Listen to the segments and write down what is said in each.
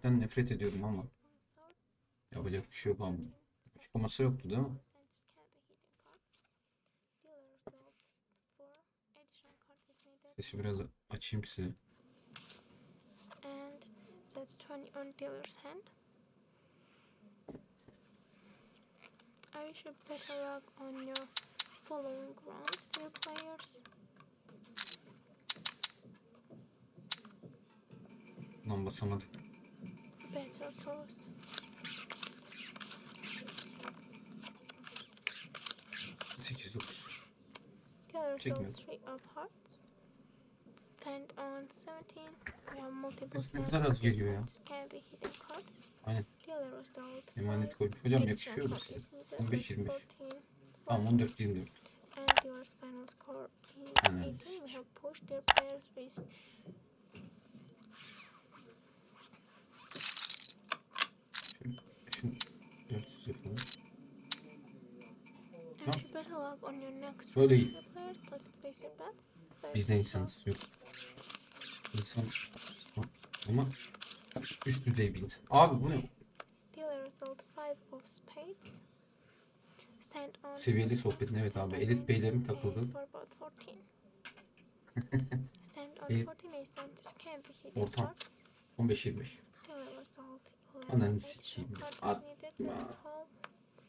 Black'ten nefret ediyorum ama yapacak bir şey yok abi. Açıklaması yoktu değil mi? Sesi biraz açayım size. And that's 20 on dealer's hand. I wish you better luck on your following rounds, dear players. Lan basamadık. Better close. Sekiz dokuz. Hearts. Hand on 17. We have multiple Ne kadar az geliyor ya. Aynen. Emanet koymuş. Hocam yakışıyor mu size? is needed. 15, That's 25. 14. Tamam 14 24. And your final score is Ananı 18. We sikeyim. have pushed their players with Böyle git. Biz de insanız yok. İnsan ama üst düzey bir insan. Abi bu ne? Seviyeli sohbetin evet abi. Edit beylerim takıldı. Ortam 15-25. Ananı sikeyim.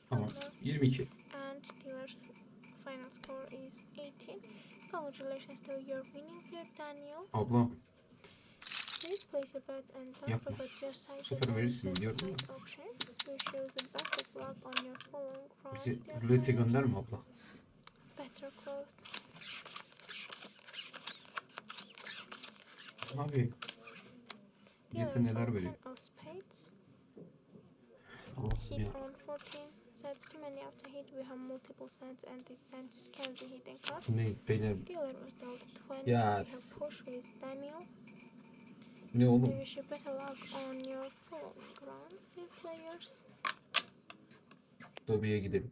Tamam. 22. Congratulations to your winning player Daniel. Abla Please place your bets and don't Yapma. forget your size. sefer verirsin biliyorum ya. Bizi dear rulete gönderme abla. Better closed. Abi millete neler. Allah'ım Hit ya. On 14. That's too many after hit. We have multiple sets and it's time to scan the hidden card. Bu ne beyler? Dealer was dealt 20. Ya We have push with Daniel. Ne oğlum? you better luck on your following rounds, dear players. Lobiye gidelim.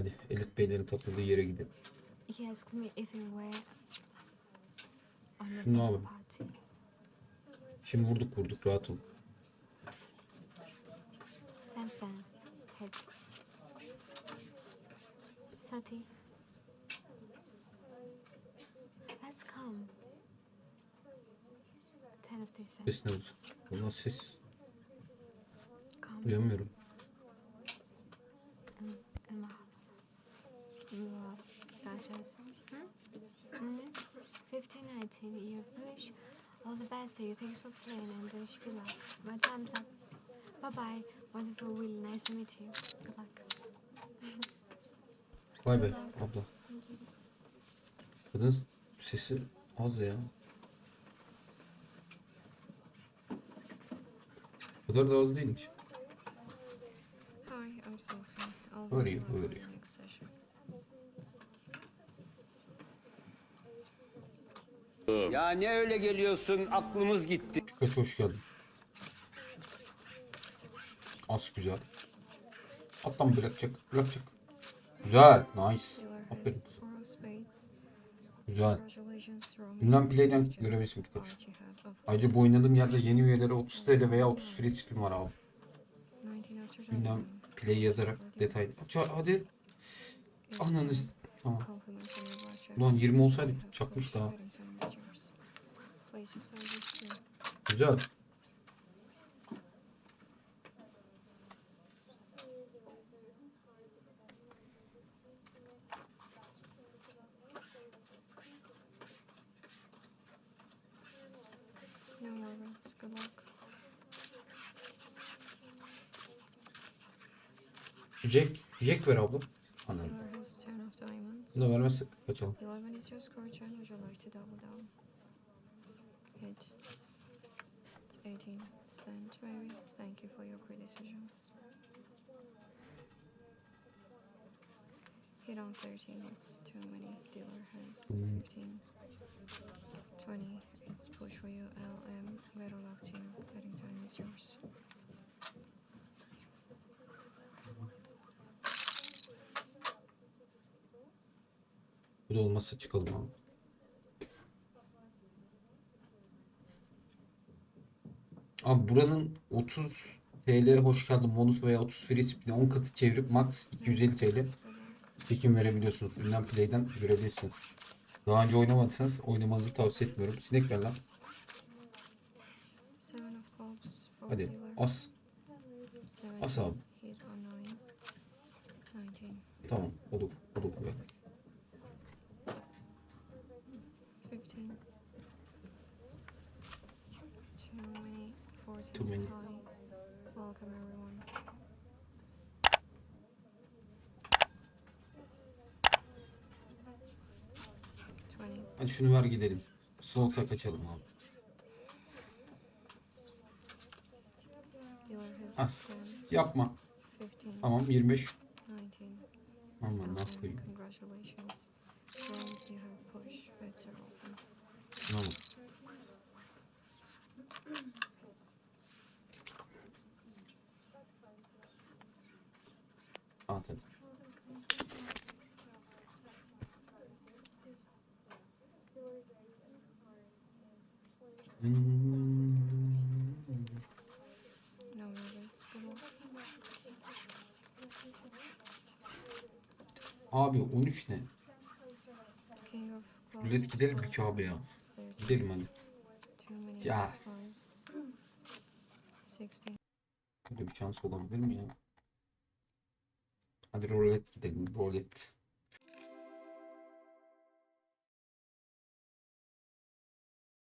Hadi elit beylerin takıldığı yere gidelim. Şunu party. Şimdi vurduk vurduk rahat ol. Sati. Let's come. Ses ne olsun? Bu nasıl ses? Duyamıyorum. You are? Hmm? 1519, you wish all the best to you. Thanks for playing and wish good luck. My time's up. Bye bye. Wonderful Will. Nice to meet you. Good luck. Vay be abla. Kadın sesi az ya. Bu kadar da az değilmiş. Hi, I'm Sophie. Who are you? Who are you? Ya ne öyle geliyorsun aklımız gitti. Kaç hoş geldin. Az güzel. Attan bırakacak. Bırakacak. Güzel. Nice. Aferin kızım. Güzel. Ünlem play'den görebilirsin birkaç. Ayrıca bu oynadığım yerde yeni üyelere 30 TL veya 30 free spin var abi. It's 19 after Ünlem play yazarak detaylı. Aç hadi. It's Ananı s- Tamam. Ulan 20 olsaydı çakmış daha. Your service here. Güzel. No worries. Good luck. Jack. Jack ver abla. Anladım. Has ten of diamonds. Bunu da vermezsek kaçalım. 11 is your score, Jen. Would you like to double down? Eight. It's 18. Stand, maybe. Thank you for your criticisms. Hit on 13, it's too many. Dealer has 15. 20, it's push for you. LM, better luck to you. Betting time is yours. Bu çıkalım abi. Abi buranın 30 TL hoş geldin bonus veya 30 free spin'e 10 katı çevirip max 250 TL çekim verebiliyorsunuz. Ünlem Play'den görebilirsiniz. Daha önce oynamadıysanız oynamanızı tavsiye etmiyorum. Sinek ver lan. Hadi as. As abi. Tamam olur. Olur be. Fifteen. Too many. Fourteen. Too many. Hadi şunu ver gidelim. Soğuksa kaçalım abi. As. ten. Yapma. Tamam 25. Nineteen. Aman ne yapayım. Congratulations. Then you have push bets are open. Tamam. At hadi. No more bets. Good luck. Abi 13 ne? Millet gidelim bir Kabe ya. Gidelim hadi. Ya. Böyle bir şans olabilir mi ya? Hadi roulette gidelim. Roulette.